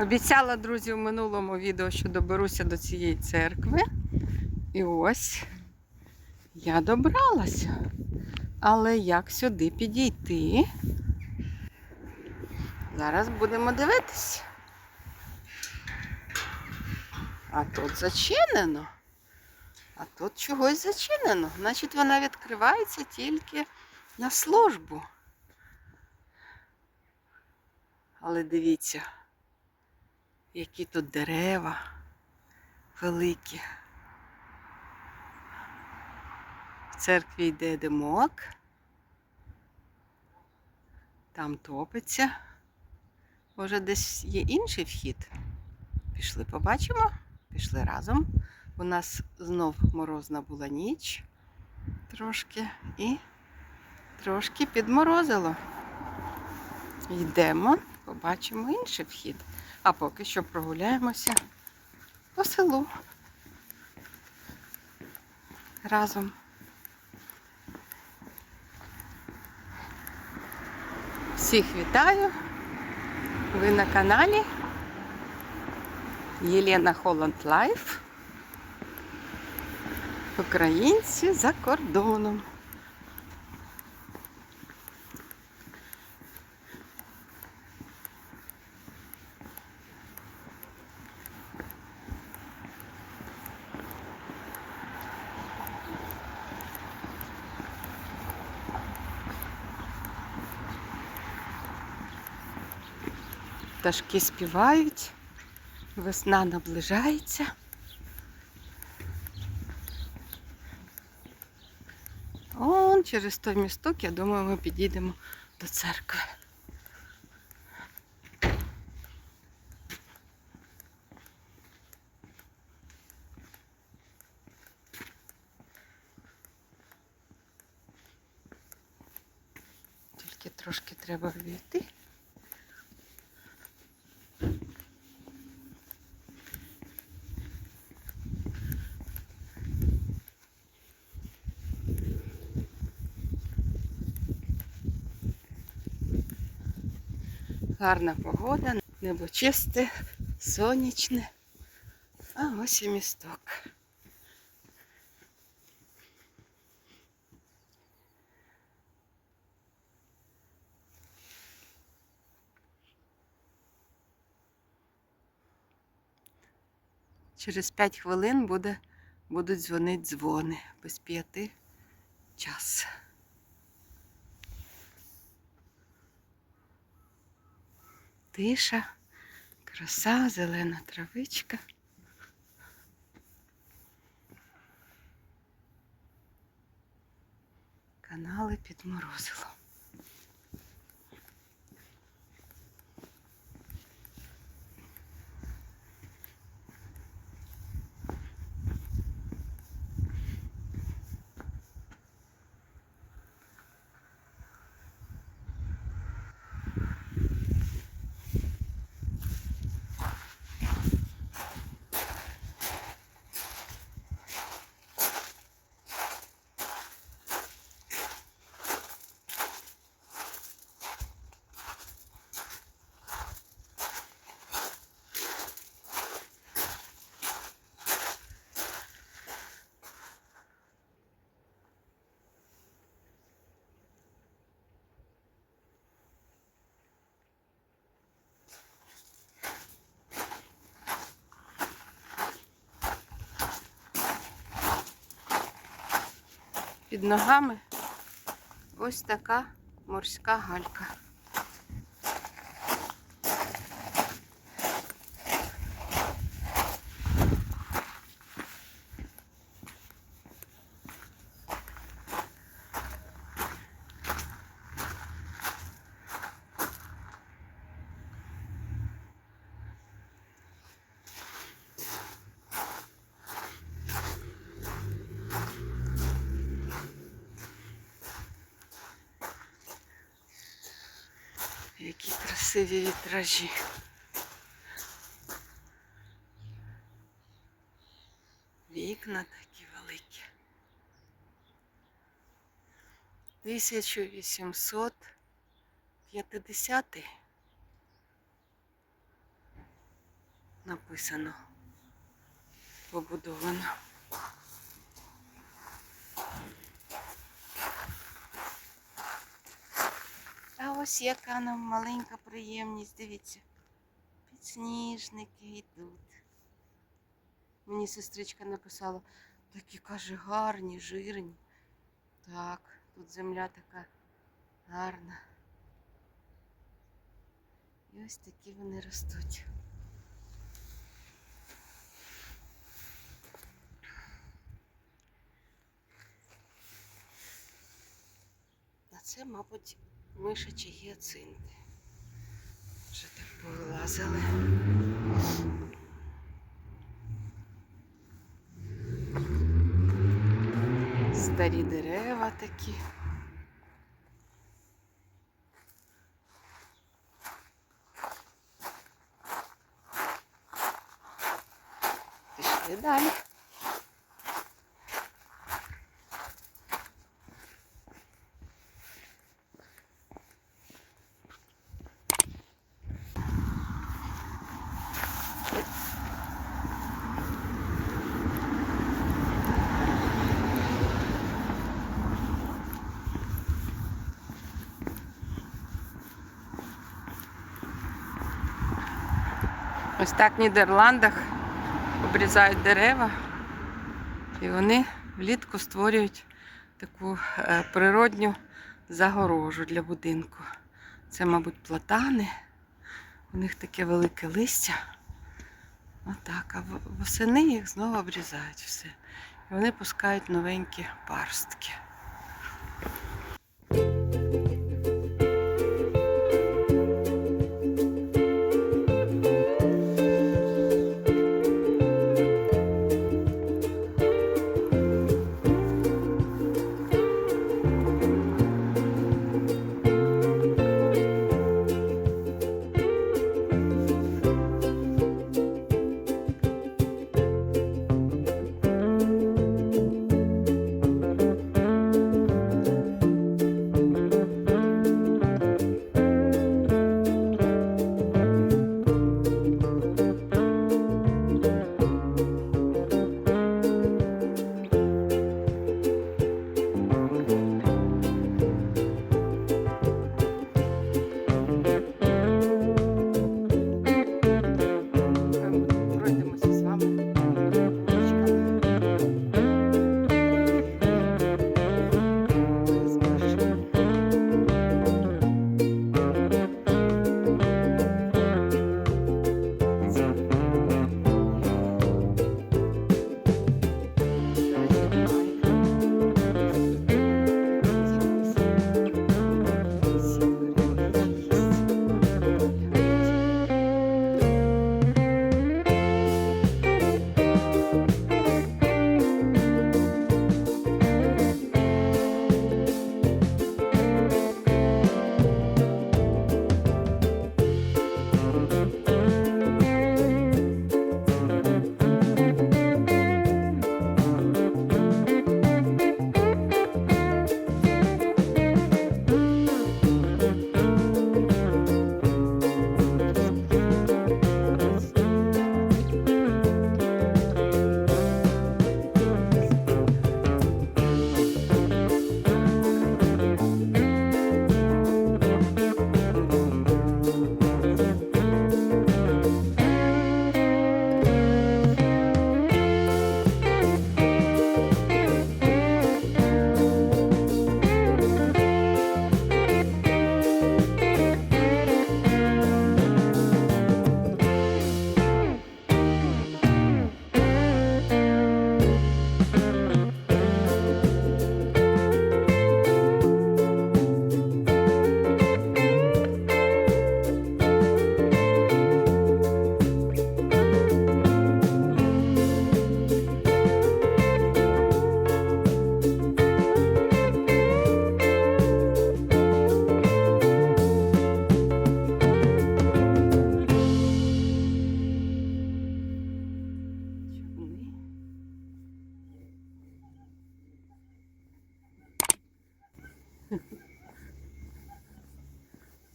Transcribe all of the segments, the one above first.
Обіцяла, друзі, в минулому відео, що доберуся до цієї церкви. І ось я добралася. Але як сюди підійти? Зараз будемо дивитись. А тут зачинено. А тут чогось зачинено. Значить, вона відкривається тільки на службу. Але дивіться, які тут дерева великі. В церкві йде димок. Там топиться. Може, десь є інший вхід. Пішли, побачимо. Пішли разом. У нас знов морозна була ніч трошки і трошки підморозило. Йдемо, побачимо інший вхід. А поки що прогуляємося по селу. Разом. Всіх вітаю! Ви на каналі Єлена Холланд Лайф. Українці за кордоном. Пташки співають, весна наближається. Он через той місток, я думаю, ми підійдемо до церкви. Тільки трошки треба війти. Гарна погода, небо чисте, сонячне. А ось і місток. Через 5 хвилин буде, будуть дзвонити дзвони. Без п'яти час. Тиша, краса, зелена травичка. Канали підморозило. Під ногами ось така морська галька. Які красиві вітражі. Вікна такі великі. 1850 написано. Побудовано. А ось яка нам маленька приємність, дивіться. Підсніжники йдуть. Мені сестричка написала, такі каже, гарні, жирні. Так, тут земля така гарна. І ось такі вони ростуть. А це, мабуть, мишачі гіацинти. Вже так повилазили. Старі дерева такі. Пішли далі. Ось так в Нідерландах обрізають дерева, і вони влітку створюють таку е, природню загорожу для будинку. Це, мабуть, платани. У них таке велике листя. Отак. А восени їх знову обрізають все. І вони пускають новенькі паростки.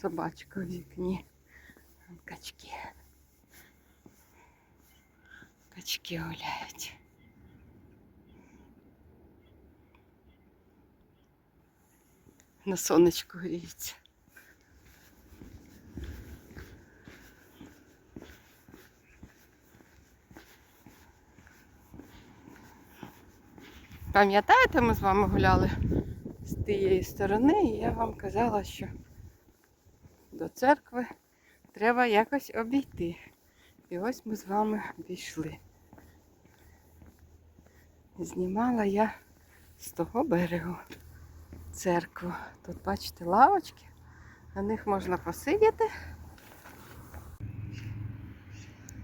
Собачка в вікні. Качки. Качки гуляють. На сонечку гріються. Пам'ятаєте, ми з вами гуляли з тієї сторони, і я вам казала, що до церкви треба якось обійти. І ось ми з вами обійшли. Знімала я з того берегу церкву. Тут, бачите, лавочки, на них можна посидіти.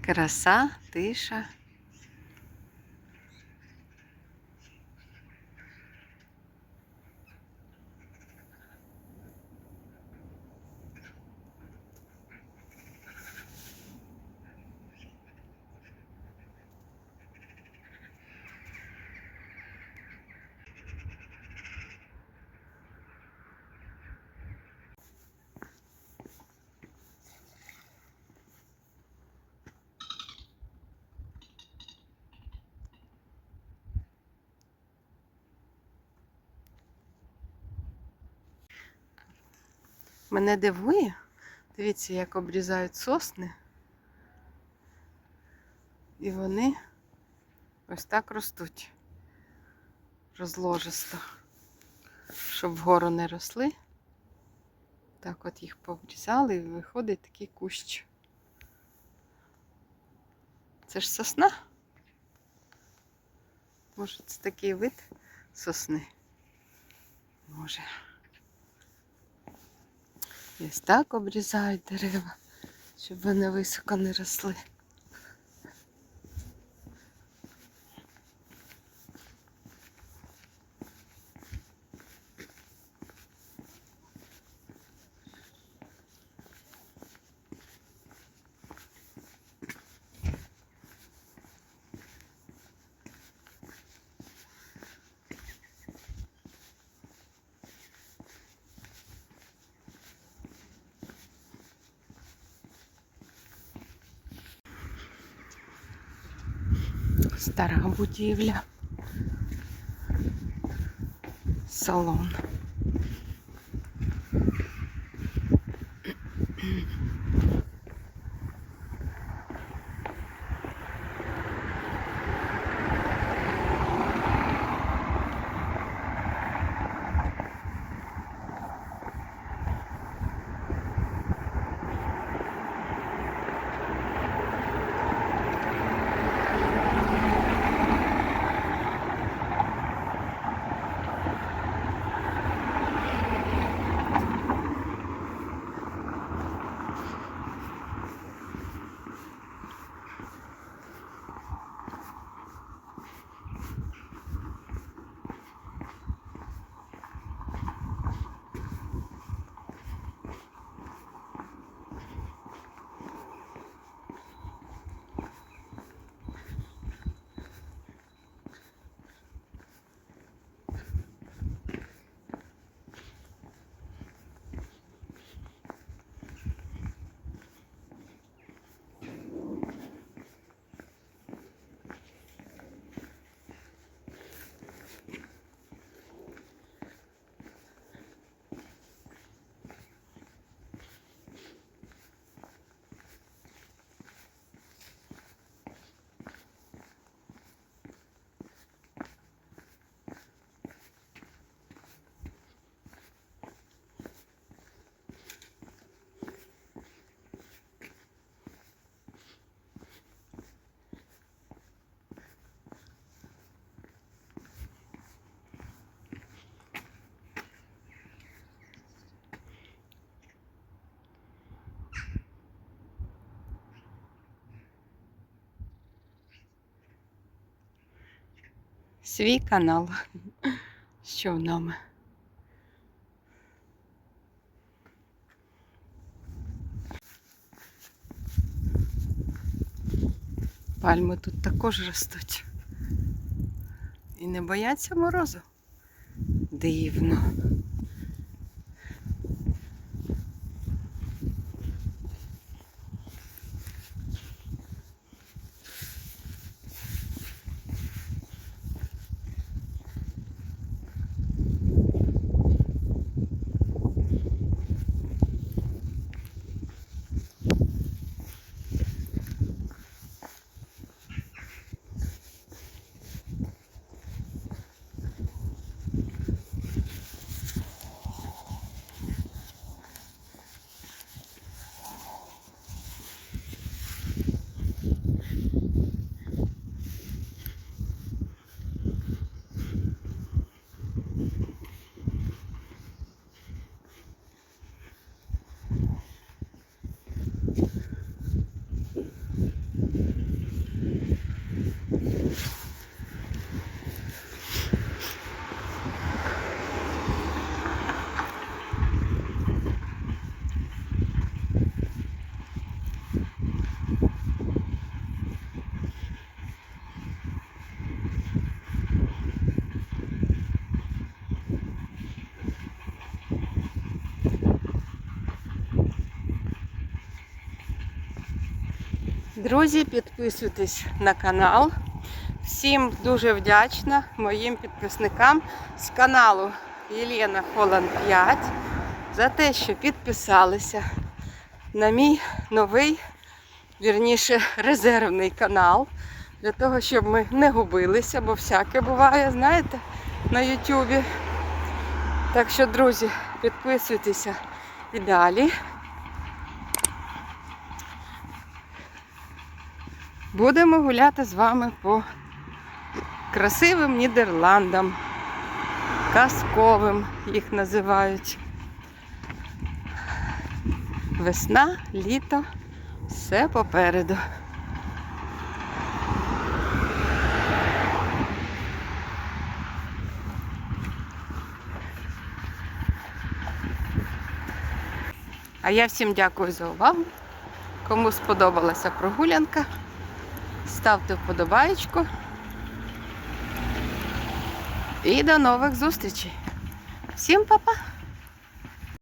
Краса, тиша. Мене дивує. Дивіться, як обрізають сосни. І вони ось так ростуть. Розложисто. Щоб вгору не росли. Так от їх пообрізали і виходить такий кущ. Це ж сосна? Може, це такий вид сосни? Може. Ось так обрізають дерева, щоб вони високо не росли. Стара будівля. Салон. Свій канал. Що в нами? Пальми тут також ростуть. І не бояться морозу. Дивно. Друзі, підписуйтесь на канал. Всім дуже вдячна моїм підписникам з каналу Єлена Холланд 5 за те, що підписалися на мій новий, вірніше, резервний канал. Для того, щоб ми не губилися, бо всяке буває, знаєте, на Ютубі. Так що, друзі, підписуйтеся і далі. Будемо гуляти з вами по красивим Нідерландам. Казковим їх називають. Весна, літо, все попереду. А я всім дякую за увагу. Кому сподобалася прогулянка, ставте вподобаєчку. І до нових зустрічей. Всім па-па!